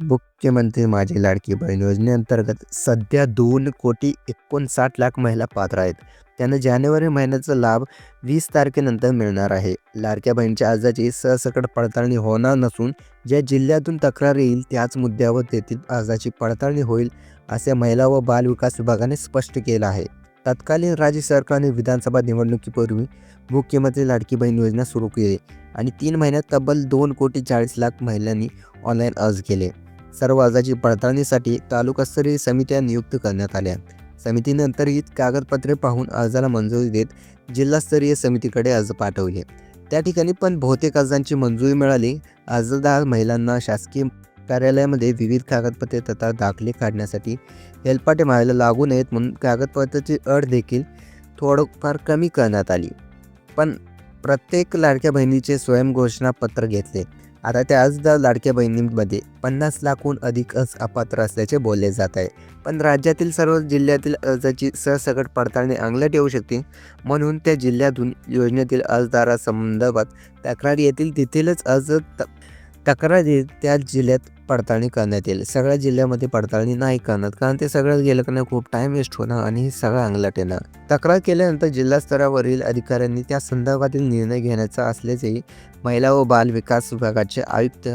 मुख्यमंत्री माझी लाडकी बहीण योजनेअंतर्गत सध्या दोन कोटी एकोणसाठ लाख महिला पात्र आहेत. त्यांना जानेवारी महिन्याचा लाभ वीस तारखेनंतर मिळणार आहे. लाडक्या बहिणीच्या अर्जाची सहसकट पडताळणी होणार नसून ज्या जिल्ह्यातून तक्रार येईल त्याच मुद्द्यावर तेथील अर्जाची पडताळणी होईल असे महिला व बाल विकास विभागाने स्पष्ट केलं आहे. तत्कालीन राज्य सरकारने विधानसभा निवडणुकीपूर्वी मुख्यमंत्री लाडकी बहीण योजना सुरू केली आणि तीन महिन्यात तब्बल दोन कोटी चाळीस लाख महिलांनी ऑनलाईन अर्ज केले. सर्व अर्जाची पडताळणीसाठी तालुकास्तरीय समित्या नियुक्त करण्यात आल्या. समितीनंतर ही कागदपत्रे पाहून अर्जाला मंजुरी देत जिल्हास्तरीय समितीकडे अर्ज पाठवले. त्या ठिकाणी पण बहुतेक अर्जांची मंजुरी मिळाली. अर्जदार महिलांना शासकीय कार्यालयामध्ये विविध कागदपत्रे तथा दाखले काढण्यासाठी हेलपाटे मारायला लागू नयेत म्हणून कागदपत्राची अट देखील थोडंफार कमी करण्यात आली. पण प्रत्येक लाडक्या बहिणीचे स्वयंघोषणापत्र घेतले. आता त्या लाडक्या बहिणींमध्ये पन्नास लाखहून अधिक अर्ज अपात्र असल्याचे बोलले जात आहे. पण राज्यातील सर्व जिल्ह्यातील अर्जाची सरसकट पडताळणी अंगलट येऊ शकते. म्हणून त्या जिल्ह्यातून योजनेतील अर्जदारासंदर्भात तक्रार येतील तेथीलच अर्ज त तक्रार येईल त्या जिल्ह्यात पडताळणी करण्यात येईल. सगळ्या जिल्ह्यामध्ये पडताळणी नाही करणार कारण ते सगळं गेलं का नाही खूप टाईम वेस्ट होणार आणि सगळं अंगलट येणार. तक्रार केल्यानंतर जिल्हा स्तरावरील अधिकाऱ्यांनी त्या संदर्भातील निर्णय घेण्याचा असल्याचेही महिला व बाल विकास विभागाचे आयुक्त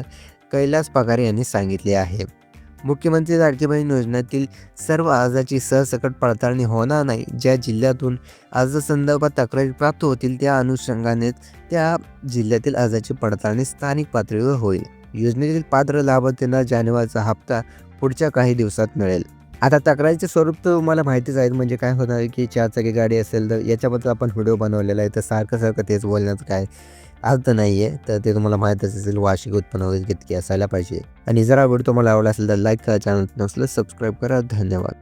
कैलास पगारे यांनी सांगितले आहे. मुख्यमंत्री लाडकी योजनेतील सर्व अर्जाची सहसकट पडताळणी होणार नाही. ज्या जिल्ह्यातून अर्जासंदर्भात तक्रारी प्राप्त होतील त्या अनुषंगाने त्या जिल्ह्यातील अर्जाची पडताळणी स्थानिक पातळीवर होईल. योजनेतील पात्र लाभार्थ्यांना जानेवारीचा हप्ता पुढच्या काही दिवसात मिळेल. आता तक्रारीचे स्वरूप तर तुम्हाला माहितीच आहे म्हणजे काय होणार आहे की चारचाकी गाडी असेल तर याच्याबद्दल आपण व्हिडिओ बनवलेला आहे तर सारखं सारखं तेच बोलण्याचं काय अर्थ नाही आहे तर ते तुम्हाला माहीतच असेल वार्षिक उत्पन्न वगैरे कितके असायला पाहिजे. आणि जर आवड तुम्हाला आवडला असेल तर लाईक करा चॅनल नसलं सबस्क्राईब करा. धन्यवाद.